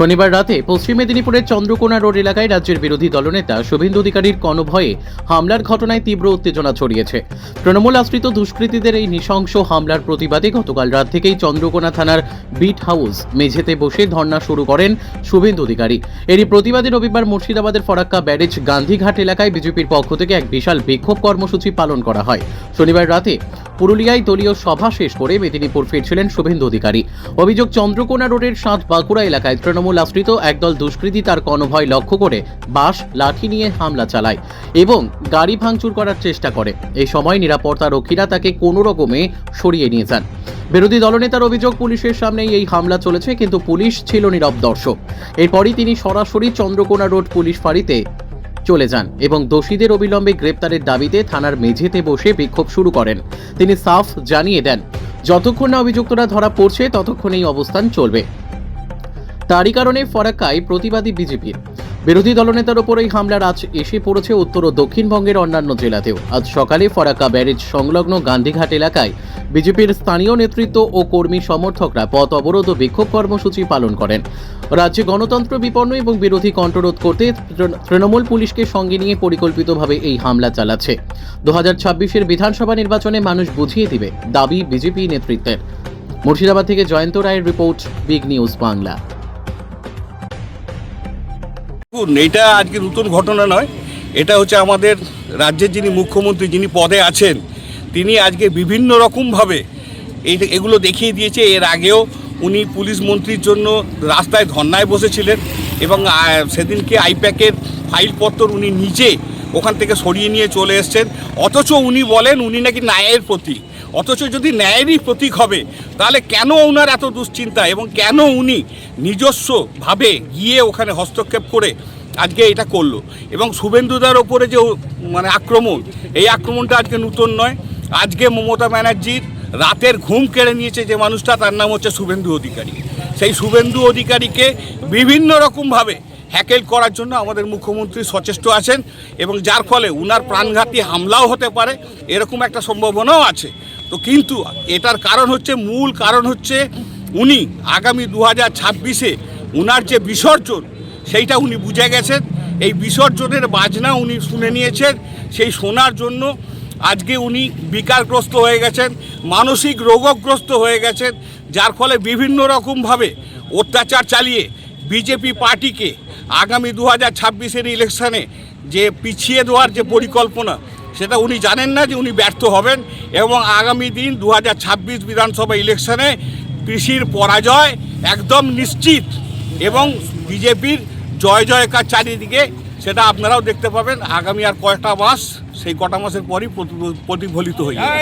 শনিবার রাতে পশ্চিম মেদিনীপুরের চন্দ্রকোনা রোড এলাকায় রাজ্যের বিরোধী দলনেতা শুভেন্দু অধিকারীর কনভয়ে হামলার ঘটনায় তীব্র উত্তেজনা ছড়িয়েছে। তৃণমূল আশ্রিত দুষ্কৃতীদের এই নৃশংস হামলার প্রতিবাদে গতকাল রাত থেকেই চন্দ্রকোনা থানার বিট হাউস মেঝেতে বসে ধর্না শুরু করেন শুভেন্দু অধিকারী। এরই প্রতিবাদে রবিবার মুর্শিদাবাদের ফরাক্কা ব্যারেজ গান্ধীঘাট এলাকায় বিজেপির পক্ষ থেকে এক বিশাল বিক্ষোভ কর্মসূচি পালন করা হয়। শনিবার রাতে পুরুলিয়ায় দলীয় সভা শেষ করে মেদিনীপুর ফিরছিলেন শুভেন্দু অধিকারী। অভিযোগ চন্দ্রকোনা রোডের সাত বাঁকুড়া এলাকায় তৃণমূল আশ্রিত একদল দুষ্কৃতী তার কনভয় লক্ষ্য করে বাঁশ লাঠি নিয়ে হামলা চালায় এবং গাড়ি ভাঙচুর করার চেষ্টা করে। এই সময় নিরাপত্তা রক্ষীরা তাকে কোনো রকমে সরিয়ে নিয়ে যান। বিরোধী দলনেতার অভিযোগ, পুলিশের সামনেই এই হামলা চলেছে, কিন্তু পুলিশ ছিল নীরব দর্শক। এরপরই তিনি সরাসরি চন্দ্রকোনা রোড পুলিশ ফাঁড়িতে চলে যান এবং দোষীদের অবিলম্বে গ্রেপ্তারের দাবিতে থানার মেঝেতে বসে বিক্ষোভ শুরু করেন। তিনি সাফ জানিয়ে দেন, যতক্ষণ না অভিযুক্তরা ধরা পড়ছে, ততক্ষণ এই অবস্থান চলবে। তারই কারণে ফরাক্কায় প্রতিবাদী বিজেপির বিরোধী দলনেতার ওপর এই হামলার আজ এসে পড়েছে উত্তর ও দক্ষিণবঙ্গের অন্যান্য জেলাতেও। আজ সকালে ফরাক্কা ব্যারেজ সংলগ্ন গান্ধীঘাট এলাকায় বিজেপির স্থানীয় নেতৃত্ব ও কর্মী সমর্থকরা পথ অবরোধ ও বিক্ষোভ কর্মসূচি পালন করেন। রাজ্যে গণতন্ত্র বিপন্ন এবং বিরোধী কণ্ঠরোধ করতে তৃণমূল পুলিশকে সঙ্গে নিয়ে পরিকল্পিতভাবে এই হামলা চালাচ্ছে। দু হাজার ছাব্বিশের বিধানসভা নির্বাচনে মানুষ বুঝিয়ে দিবে দাবি বিজেপি নেতৃত্বের। মুর্শিদাবাদ থেকে জয়ন্ত রায়ের রিপোর্ট, বিগ নিউজ বাংলা। দেখুন এটা আজকে নতুন ঘটনা নয়। এটা হচ্ছে আমাদের রাজ্যের যিনি মুখ্যমন্ত্রী যিনি পদে আছেন, তিনি আজকে বিভিন্ন রকমভাবে এই এগুলো দেখিয়ে দিয়েছে। এর আগেও উনি পুলিশ মন্ত্রীর জন্য রাস্তায় ধর্নায় বসেছিলেন এবং সেদিনকে আইপ্যাকের ফাইলপত্র উনি নিজে ওখান থেকে সরিয়ে নিয়ে চলে এসছেন। অথচ উনি বলেন, উনি নাকি ন্যায়ের প্রতীক। অথচ যদি ন্যায়েরই প্রতীক হবে, তাহলে কেন ওনার এত দুশ্চিন্তা এবং কেন উনি নিজস্বভাবে গিয়ে ওখানে হস্তক্ষেপ করে আজকে এটা করল? এবং শুভেন্দুদার ওপরে যে মানে আক্রমণ, এই আক্রমণটা আজকে নতুন নয়। আজকে মমতা ব্যানার্জির রাতের ঘুম কেড়ে নিয়েছে যে মানুষটা, তার নাম হচ্ছে শুভেন্দু অধিকারী। সেই শুভেন্দু অধিকারীকে বিভিন্ন রকমভাবে হ্যাকেল করার জন্য আমাদের মুখ্যমন্ত্রী সচেষ্ট আছেন এবং যার ফলে উনার প্রাণঘাতী হামলাও হতে পারে, এরকম একটা সম্ভাবনাও আছে। তো কিন্তু এটার কারণ হচ্ছে, মূল কারণ হচ্ছে উনি আগামী দু হাজার ছাব্বিশে উনার যে বিসর্জন, সেইটা উনি বুঝে গেছেন। এই বিসর্জনের বাজনা উনি শুনে নিয়েছেন। সেই শোনার জন্য আজকে উনি বিকারগ্রস্ত হয়ে গেছেন, মানসিক রোগগ্রস্ত হয়ে গেছেন, যার ফলে বিভিন্ন রকমভাবে অত্যাচার চালিয়ে বিজেপি পার্টিকে আগামী দু হাজার ছাব্বিশের ইলেকশানে যে পিছিয়ে দেওয়ার যে পরিকল্পনা সেটা উনি জানেন না যে উনি ব্যর্থ হবেন এবং আগামী দিন দু হাজার ছাব্বিশ বিধানসভা ইলেকশনে কৃষির পরাজয় একদম নিশ্চিত এবং বিজেপির জয় জয়কার চারিদিকে সেটা আপনারাও দেখতে পাবেন। আগামী আর কয়টা মাস সেই কটা মাসের পরই প্রতিফলিত হয়ে যাবে।